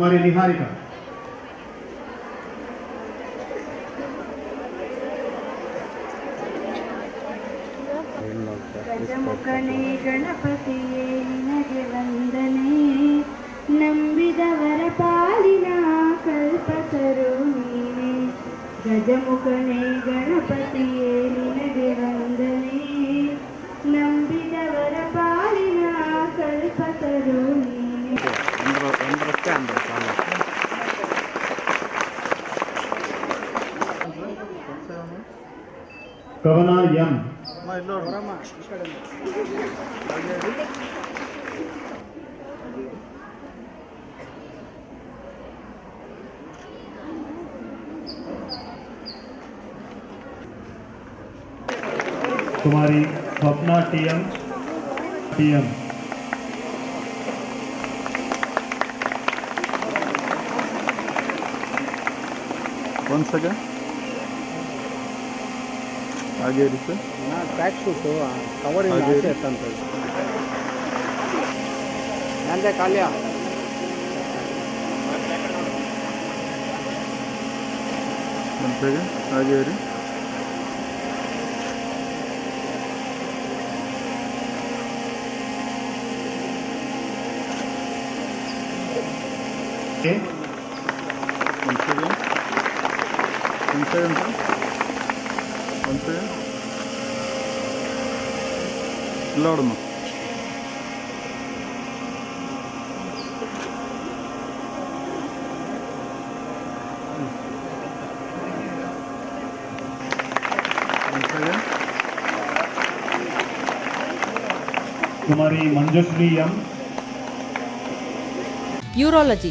ಕುಮಾರಿ ನಿಹಾರಿಕಾ. ಗಜಮುಖನೇ ಗಣಪತಿಯೇ ನಿನಗೆ ವಂದನೆ. ನಂಬಿದವರ ಪಾಲಿನ ಕಲ್ಪತರು ನೀನೆ. ಗಜಮುಖನೇ ಗಣಪತಿಯೇ ನಿನಗೆ ವಂದನೆ. Kavana M Kumari Swapna T M T M ಒಂದು ಸೆಕೆಂಡ್ ಹಾಗೆ ಇರಿ ಸರ್ ಟ್ರ್ಯಾಕ್ ಸೂಟು ಕವರ್ ಇರಿ. ಎತ್ತಂತ ನಂದೆ ಕಾಲ್ಯ ಸೆಕೆಂಡ್ ಹಾಗೆ ಇರಿ Okay. One second. One sir అంతే ఇల్లాడమ్మా కుమారి మంజుశ్రీ ఎం యూరాలజీ